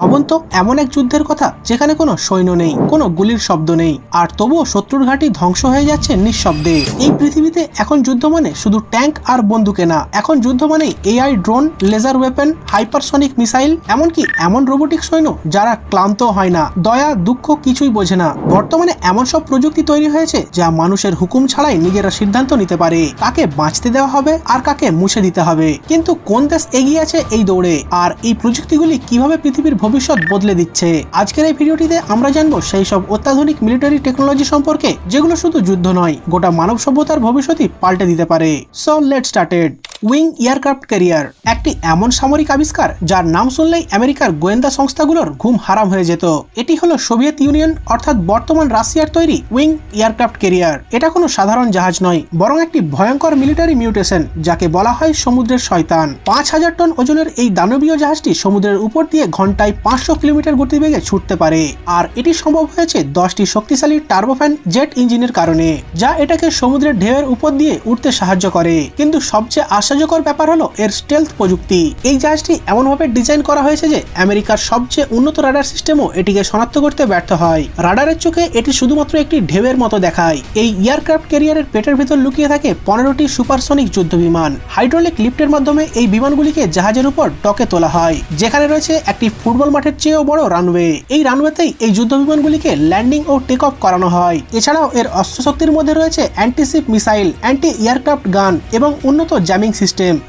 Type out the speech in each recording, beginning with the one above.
ভাবুন তো এমন এক যুদ্ধের কথা যেখানে কোনো সৈন্য নেই, কোনো গুলির শব্দ নেই, আর তবুও শত্রুর ঘাঁটি ধ্বংস হয়ে যাচ্ছে নিঃশব্দে। এই পৃথিবীতে এখন যুদ্ধ মানে শুধু ট্যাঙ্ক আর বন্দুকে না, এখন যুদ্ধ মানে AI, drone, laser weapon, hypersonic missile, এমনকি এমন রোবোটিক সৈন্য যারা ক্লান্ত হয় না, দয়া, দুঃখ কিছুই বোঝে না। বর্তমানে এমন সব প্রযুক্তি তৈরি হয়েছে যা মানুষের হুকুম ছাড়াই নিজেরা সিদ্ধান্ত নিতে পারে, কাকে বাঁচতে দেওয়া হবে আর কাকে মুছে দিতে হবে। কিন্তু কোন দেশ এগিয়ে আছে এই দৌড়ে? আর এই প্রযুক্তিগুলি কীভাবে পৃথিবীর ভবিষ্যৎ বদলে দিচ্ছে। আজকের এই ভিডিওটিতে আমরা জানব সেই সব অত্যাধুনিক মিলিটারি টেকনোলজি সম্পর্কে, যেগুলো শুধু যুদ্ধ নয়, গোটা মানব সভ্যতার ভবিষ্যৎই পাল্টে দিতে পারে। So let started wing aircraft carrier একটি এমন সামরিক আবিষ্কার যার নাম শুনলেই আমেরিকার গোয়েন্দা সংস্থাগুলোর ঘুম হারাম হয়ে যেত। এটি হলো সোভিয়েত ইউনিয়ন, অর্থাৎ বর্তমান রাশিয়ার তৈরি উইং এয়ারক্রাফট ক্যারিয়ার এটা কোনো সাধারণ জাহাজ নয়, বরং একটি ভয়ঙ্কর মিলিটারি মিউটেশন যাকে বলা হয় সমুদ্রের শয়তান। পাঁচ হাজার টন ওজনের এই দানবীয় জাহাজটি সমুদ্রের উপর দিয়ে ঘন্টায় পাঁচশো কিলোমিটার গতিবেগে ছুটতে পারে, আর এটি সম্ভব হয়েছে দশটি শক্তিশালী টার্বোফ্যান জেট ইঞ্জিনের কারণে, যা এটাকে সমুদ্রের ঢেউয়ের উপর দিয়ে উঠতে সাহায্য করে। কিন্তু সবচেয়ে আশ্চর্যকর ব্যাপার হলো এর স্টেলথ প্রযুক্তি। এই জাহাজটি এমনভাবে ডিজাইন করা হয়েছে যে আমেরিকার সবচেয়ে উন্নত রাডার সিস্টেমও এটিকে শনাক্ত করতে ব্যর্থ হয়। রাডারের চোখে এটি শুধুমাত্র একটি ঢেউয়ের মতো দেখায়। এই এয়ারক্রাফট ক্যারিয়ারের পেটের ভিতর লুকিয়ে থাকে পনেরোটি সুপারসনিক যুদ্ধ বিমান হাইড্রোলিক লিফটের মাধ্যমে এই বিমানগুলিকে জাহাজের উপর ডকে তোলা হয়, যেখানে রয়েছে একটি ফুটবল মাঠের চেয়েও বড় রানওয়ে এই রানওয়েতেই এই যুদ্ধ বিমানগুলিকে ল্যান্ডিং ও টেক অফ করানো হয়। এছাড়াও এর অস্ত্রশক্তির মধ্যে রয়েছে অ্যান্টিসিপ মিসাইল অ্যান্টি এয়ারক্রাফট গান এবং উন্নত জ্যামিং সিস্টেম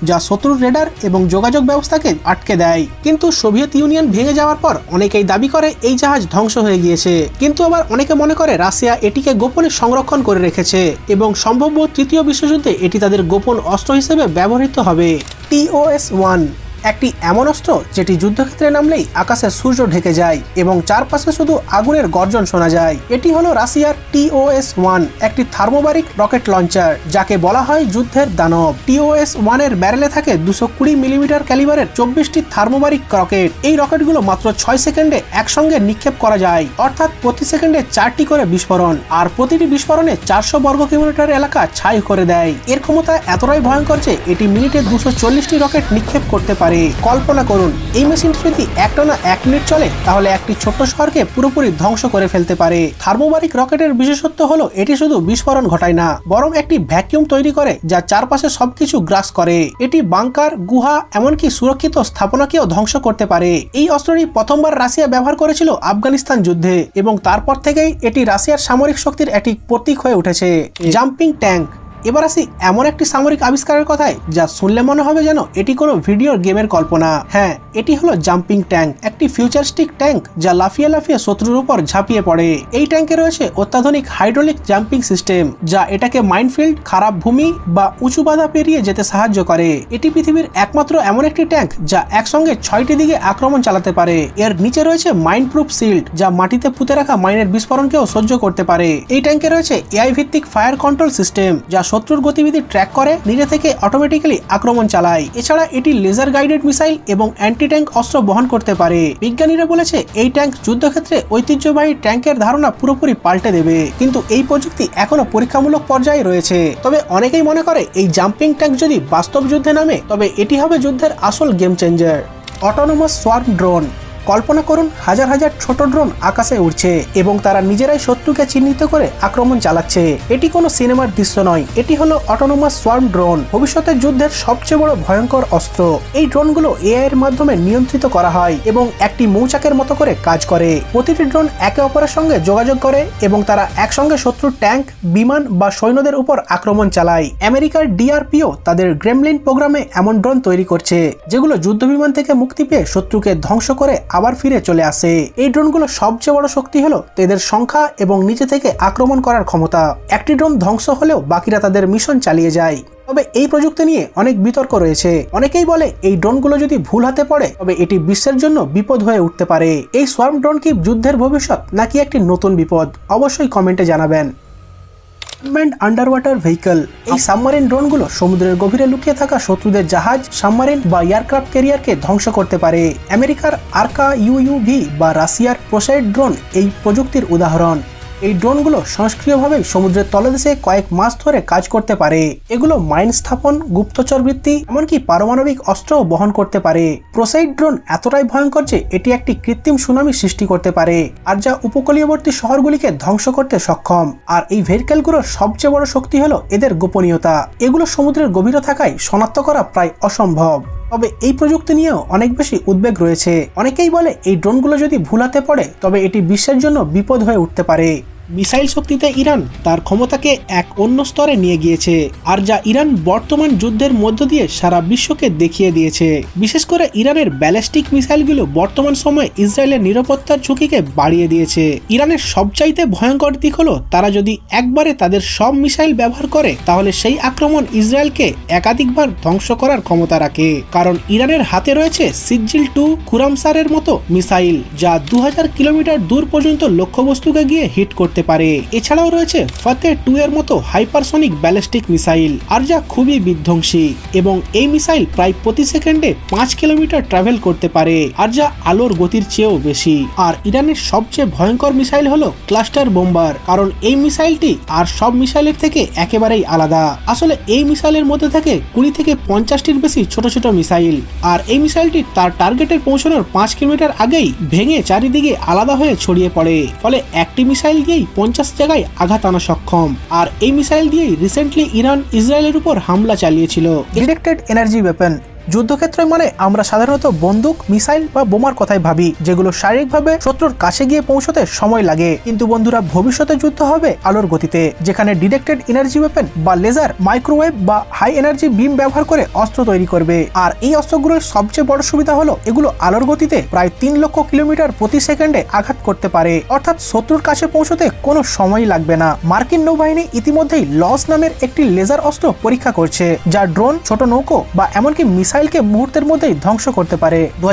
যা শত্রুর রেডার এবং যোগাযোগ ব্যবস্থাকে আটকে দেয়। কিন্তু সোভিয়েত ইউনিয়ন ভেঙে যাওয়ার পর অনেকেই দাবি করে এই জাহাজ ধ্বংস হয়ে গিয়েছে। কিন্তু আবার অনেকে মনে করে রাশিয়া এটিকে গোপনে সংরক্ষণ করে রেখেছে এবং সম্ভাব্য তৃতীয় বিশ্বযুদ্ধে এটি তাদের গোপন অস্ত্র হিসেবে ব্যবহৃত হবে। টিওএস ওয়ান একটি এমন অস্ত্র যেটি যুদ্ধক্ষেত্রে নামলেই আকাশে সূর্য ঢেকে যায় এবং চারপাশে শুধু আগুনের গর্জন শোনা যায়। এটি হলো রাশিয়ার টিওএস ওয়ান, একটি থার্মোবারিক রকেট লঞ্চার, যাকে বলা হয় যুদ্ধের দানব। টিওএস ওয়ানের ব্যারেলে থাকে দুশো কুড়ি মিলিমিটার ক্যালিবারের চব্বিশটি থার্মোবারিক রকেট। এই রকেটগুলো মাত্র ছয় সেকেন্ডে একসঙ্গে নিক্ষেপ করা যায়, অর্থাৎ প্রতি সেকেন্ডে চারটি করে বিস্ফোরণ, আর প্রতিটি বিস্ফোরণে চারশো বর্গ কিলোমিটার এলাকা ছাই করে দেয়। এর ক্ষমতা এতটাই ভয়ঙ্কর যে এটি মিনিটে দুশো চল্লিশটি রকেট নিক্ষেপ করতে পারে। কল্পনা করুন, এই মেশিনটি যদি একটানা এক মিনিট চলে, তাহলে একটি ছোট্ট শহরকে পুরোপুরি ধ্বংস করে ফেলতে পারে। থার্মোবারিক রকেটের বিশেষত্ব হলো, এটি শুধু বিস্ফোরণ ঘটায় না, বরং একটি ভ্যাকিউম তৈরি করে, যা চারপাশে সবকিছু গ্রাস করে। এটি বাংকার, গুহা, এমনকি সুরক্ষিত স্থাপনাকেও ধ্বংস করতে পারে। এই অস্ত্রটি প্রথমবার রাশিয়া ব্যবহার করেছিল আফগানিস্তান যুদ্ধে, এবং তারপর থেকেই এটি রাশিয়ার সামরিক শক্তির একটি প্রতীক হয়ে উঠেছে। জাম্পিং ট্যাঙ্ক এবার আসি এমন একটি সামরিক আবিষ্কারের কথায় যা শুনলে মনে হবে যেন এটি কোনো ভিডিও গেমের কল্পনা। হ্যাঁ এটি হলো জাম্পিং ট্যাঙ্ক, একটি ফিউচারিস্টিক ট্যাঙ্ক যা লাফিয়ে লাফিয়ে শত্রুর উপর ঝাঁপিয়ে পড়ে। এই ট্যাঙ্কে রয়েছে অত্যাধুনিক হাইড্রোলিক জাম্পিং সিস্টেম যা এটাকে মাইনফিল্ড, খারাপ ভূমি বা উঁচু বাধা পেরিয়ে যেতে সাহায্য করে। এটি পৃথিবীর একমাত্র এমন একটি ট্যাঙ্ক যা একসঙ্গে ছয়টি দিকে আক্রমণ চালাতে পারে। এর নিচে রয়েছে মাইন প্রুফ শিল্ড যা মাটিতে পুঁতে রাখা মাইনের বিস্ফোরণকেও সহ্য করতে পারে। এই ট্যাঙ্কে রয়েছে এআই ভিত্তিক ফায়ার কন্ট্রোল সিস্টেম যা শত্রুর গতিবিধি ট্র্যাক করে, নিজে থেকে অটোমেটিক্যালি আক্রমণ চালায়। এছাড়া এটি লেজার গাইডেড মিসাইল এবং অ্যান্টি ট্যাঙ্ক অস্ত্র বহন করতে পারে। বিজ্ঞানীরা বলেছে, এই ট্যাঙ্ক যুদ্ধক্ষেত্রে ঐতিহ্যবাহী ট্যাঙ্কের ধারণা পুরোপুরি পাল্টে দেবে। কিন্তু এই প্রযুক্তি এখনও পরীক্ষামূলক পর্যায়ে রয়েছে। তবে অনেকেই মনে করে, এই জাম্পিং ট্যাঙ্ক যদি বাস্তব যুদ্ধে নামে, তবে এটি হবে যুদ্ধের আসল game changer autonomous swarm drone কল্পনা করুন, হাজার হাজার ছোট ড্রোন আকাশে উড়ছে এবং তারা নিজেরাই শত্রুকে চিহ্নিত করে আক্রমণ চালাচ্ছে। এটি কোনো সিনেমার দৃশ্য নয়, এটি হলো অটোনোমাস সোয়ার্ম ড্রোন ভবিষ্যতের যুদ্ধের সবচেয়ে বড় ভয়ঙ্কর অস্ত্র। এই ড্রোনগুলো এআই এর মাধ্যমে নিয়ন্ত্রিত করা হয় এবং একটি মৌচাকের মতো করে কাজ করে। প্রতিটি ড্রোন একে অপরের সঙ্গে যোগাযোগ করে এবং তারা একসঙ্গে শত্রুর ট্যাঙ্ক, বিমান বা সৈন্যদের উপর আক্রমণ চালায়। আমেরিকার ডিআরপিও তাদের গ্রেমলিন প্রোগ্রামে এমন ড্রোন তৈরি করছে, যেগুলো যুদ্ধ বিমান থেকে মুক্তি পেয়ে শত্রুকে ধ্বংস করে আবার ফিরে চলে আসে। এই ড্রোনগুলো সবচেয়ে বড় শক্তি হলো এদের সংখ্যা এবং নিচে থেকে আক্রমণ করার ক্ষমতা। একটি ড্রোন ধ্বংস হলেও বাকিরা তাদের মিশন চালিয়ে যায়। তবে এই প্রযুক্তি নিয়ে অনেক বিতর্ক রয়েছে। অনেকেই বলে এই ড্রোনগুলো যদি ভুল হাতে পড়ে, তবে এটি বিশ্বের জন্য বিপদ হয়ে উঠতে পারে। এই সোয়ার্ম ড্রোন কি যুদ্ধের ভবিষ্যৎ নাকি একটি নতুন বিপদ? অবশ্যই কমেন্টে জানাবেন। আনম্যান্ড আন্ডার ওয়াটার ভেহিকল এই সাবমারিন ড্রোনগুলো সমুদ্রের গভীরে লুকিয়ে থাকা শত্রুদের জাহাজ সাবমারিন বা এয়ারক্রাফট ক্যারিয়ারকে ধ্বংস করতে পারে। আমেরিকার আর্কা ইউইউভি বা রাশিয়ার প্রোসাইড ড্রোন এই প্রযুক্তির উদাহরণ। এই ড্রোনগুলো সংস্ক্রিয়ভাবে সমুদ্রের তলদেশে কয়েক মাস ধরে কাজ করতে পারে। এগুলো মাইন স্থাপন, গুপ্তচর বৃত্তি, এমনকি পারমাণবিক অস্ত্রও বহন করতে পারে। প্রোসাইড ড্রোন এতটাই ভয়ঙ্কর যে এটি একটি কৃত্রিম সুনামি সৃষ্টি করতে পারে, আর যা উপকূলীয়বর্তী শহরগুলিকে ধ্বংস করতে সক্ষম। আর এই ভেহিকেলগুলোর সবচেয়ে বড় শক্তি হলো এদের গোপনীয়তা। এগুলো সমুদ্রের গভীরে থাকায় শনাক্ত করা প্রায় অসম্ভব। তবে এই প্রযুক্তি নিয়েও অনেক বেশি উদ্বেগ রয়েছে। অনেকেই বলে এই ড্রোনগুলো যদি ভুলাতে পড়ে, তবে এটি বিশ্বের জন্য বিপদ হয়ে উঠতে পারে। মিসাইল শক্তিতে ইরান তার ক্ষমতাকে এক অন্য স্তরে নিয়ে গিয়েছে, আর যা ইরান বর্তমান যুদ্ধের মধ্য দিয়ে সারা বিশ্বকে দেখিয়ে দিয়েছে। বিশেষ করে ইরানের ব্যালিস্টিক মিসাইলগুলো বর্তমান সময়ে ইসরায়েলের নিরাপত্তার ঝুঁকিকে বাড়িয়ে দিয়েছে। ইরানের সবচাইতে ভয়ঙ্কর দিক হলো, তারা যদি একবারে তাদের সব মিসাইল ব্যবহার করে, তাহলে সেই আক্রমণ ইসরায়েলকে একাধিকবার ধ্বংস করার ক্ষমতা রাখে। কারণ ইরানের হাতে রয়েছে সিজ্জিল টু কুরামসারের মতো মিসাইল, যা দু হাজার কিলোমিটার দূর পর্যন্ত লক্ষ্যবস্তুকে গিয়ে হিট করতে পারে। এছাড়াও রয়েছে ফতে টু এর মতো হাইপারসনিক ব্যালিস্টিক মিসাইল আর যা খুবই বিধ্বংসী, এবং এই মিসাইল প্রায় প্রতি সেকেন্ডে পাঁচ কিলোমিটার ট্রাভেল করতে পারে, আর যা আলোর গতির চেয়েও বেশি। আর ইরানের সবচেয়ে ভয়ঙ্কর মিসাইল হলো ক্লাস্টার বোম্বার কারণ এই মিসাইলটি আর সব মিসাইলের থেকে একেবারেই আলাদা। আসলে এই মিসাইলের মধ্যে থেকে কুড়ি থেকে পঞ্চাশটির বেশি ছোট ছোট মিসাইল আর এই মিসাইলটি তার টার্গেটে পৌঁছানোর পাঁচ কিলোমিটার আগেই ভেঙে চারিদিকে আলাদা হয়ে ছড়িয়ে পড়ে। ফলে একটি মিসাইল দিয়েই পঞ্চাশ জায়গায় আঘাত আনা সক্ষম। আর এই মিসাইল দিয়েই রিসেন্টলি ইরান ইসরায়েলের উপর হামলা চালিয়েছিল। ডিরেক্টেড এনার্জি ওয়েপন যুদ্ধক্ষেত্রে মানে আমরা সাধারণত বন্দুক, মিসাইল বা বোমার কথাই ভাবি, যেগুলো শারীরিকভাবে শত্রুর কাছে গিয়ে পৌঁছতে সময় লাগে। কিন্তু বন্ধুরা, ভবিষ্যতে যুদ্ধ হবে আলোর গতিতে, যেখানে ডিরেক্টেড এনার্জি ওয়েপেন বা লেজার মাইক্রোওয়েভ বা হাই এনার্জি বিম ব্যবহার করে অস্ত্র তৈরি করবে। আর এই অস্ত্রগুলোর সবচেয়ে বড় সুবিধা হলো, এগুলো আলোর গতিতে প্রায় তিন লক্ষ কিলোমিটার প্রতি সেকেন্ডে আঘাত করতে পারে। অর্থাৎ শত্রুর কাছে পৌঁছতে কোনো সময় লাগবে না। মার্কিন নৌবাহিনী ইতিমধ্যেই লস নামের একটি লেজার অস্ত্র পরীক্ষা করছে যা ড্রোন ছোট নৌকো বা এমনকি মিসাইলকে মুহূর্তের মধ্যেই ধ্বংস করতে পারে। দু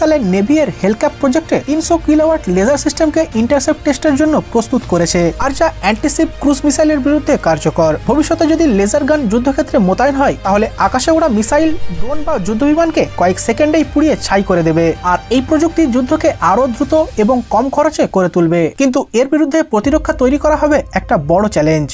সালে নেভি এর হেলক্যাপ প্রজেক্টে তিনশো কিলোওয়াট লেজার সিস্টেমকে ইন্টারসেপ্ট টেস্টের জন্য প্রস্তুত করেছে আর যা অ্যান্টিসিপ ক্রুজ মিসাইলের বিরুদ্ধে কার্যকর। ভবিষ্যতে যদি লেজার গান যুদ্ধক্ষেত্রে মোতায়েন হয়, তাহলে আকাশে ওড়া মিসাইল, ড্রোন বা যুদ্ধবিমানকে কয়েক সেকেন্ডেই পুড়িয়ে ছাই করে দেবে আর এই প্রযুক্তি যুদ্ধকে আরও দ্রুত এবং কম খরচে করে তুলবে। কিন্তু এর বিরুদ্ধে প্রতিরক্ষা তৈরি করা হবে একটা বড় চ্যালেঞ্জ।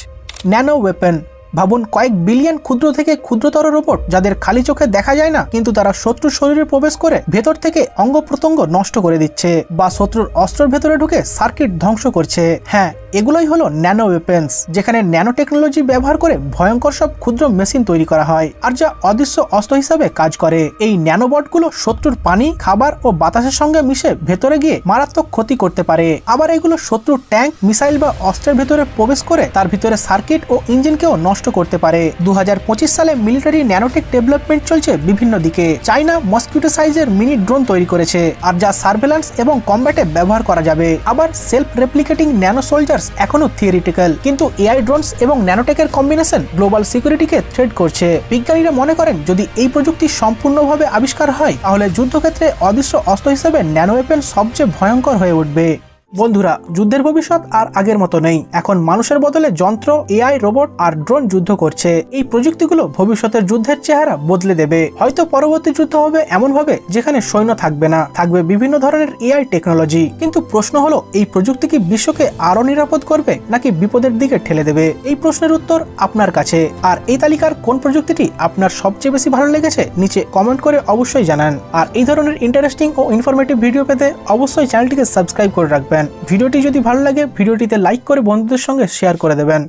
ন্যানো ওয়েপন ভাবুন কয়েক বিলিয়ন ক্ষুদ্র থেকে ক্ষুদ্রতর রোবট যাদের খালি চোখে দেখা যায় না, কিন্তু তারা শত্রুর শরীরে প্রবেশ করে ভেতর থেকে অঙ্গ প্রত্যঙ্গ নষ্ট করে দিচ্ছে বা শত্রুর অস্ত্রের ভেতরে ঢুকে সার্কিট ধ্বংস করছে। হ্যাঁ এগুলোই হলো ন্যানো ওয়েপেন্স যেখানে ন্যানো টেকনোলজি ব্যবহার করে ভয়ঙ্কর সব ক্ষুদ্র মেশিন তৈরি করা হয় আর যা অদৃশ্য অস্ত্র হিসাবে কাজ করে। এই ন্যানোবটগুলো শত্রুর পানি, খাবার ও বাতাসের সঙ্গে মিশে ভেতরে গিয়ে মারাত্মক ক্ষতি করতে পারে। আবার এগুলো শত্রুর ট্যাঙ্ক মিসাইল বা অস্ত্রের ভেতরে প্রবেশ করে তার ভিতরে সার্কিট ও ইঞ্জিনকেও নষ্ট করতে পারে। দু হাজার পঁচিশ সালে মিলিটারি ন্যানোটেক ডেভেলপমেন্ট চলছে বিভিন্ন দিকে। চাইনা মসকিউটো সাইজের মিনি ড্রোন তৈরি করেছে, আর যা সার্ভেলান্স এবং কম্ব্যাটে ব্যবহার করা যাবে। আবার সেলফ রেপ্লিকেটিং ন্যানো সোলজার্স এখনও থিওরিটিক্যাল কিন্তু এআই ড্রোনস এবং ন্যানোটেকের কম্বিনেশন গ্লোবাল সিকিউরিটিকে থ্রেড করছে। বিজ্ঞানীরা মনে করেন, যদি এই প্রযুক্তি সম্পূর্ণভাবে আবিষ্কার হয়, তাহলে যুদ্ধক্ষেত্রে অদৃশ্য অস্ত্র হিসেবে ন্যানো ওয়েপেন সবচেয়ে ভয়ঙ্কর হয়ে উঠবে। বন্ধুরা, যুদ্ধের ভবিষ্যৎ আর আগের মতো নেই। এখন মানুষের বদলে যন্ত্র এআই রোবট আর ড্রোন যুদ্ধ করছে। এই প্রযুক্তিগুলো ভবিষ্যতের যুদ্ধের চেহারা বদলে দেবে। হয়তো পরবর্তী যুদ্ধ হবে এমন ভাবে যেখানে সৈন্য থাকবে না। থাকবে বিভিন্ন ধরনের এআই টেকনোলজি কিন্তু প্রশ্ন হলো, এই প্রযুক্তি কি বিশ্বকে আরও নিরাপদ করবে নাকি বিপদের দিকে ঠেলে দেবে? এই প্রশ্নের উত্তর আপনার কাছে। আর এই তালিকার কোন প্রযুক্তিটি আপনার সবচেয়ে বেশি ভালো লেগেছে নিচে কমেন্ট করে অবশ্যই জানান। আর এই ধরনের ইন্টারেস্টিং ও ইনফরমেটিভ ভিডিও পেতে অবশ্যই চ্যানেলটিকে সাবস্ক্রাইব করে রাখবেন। ভিডিওটি যদি ভালো লাগে ভিডিওটিতে লাইক করে বন্ধুদের সঙ্গে শেয়ার করে দেবেন।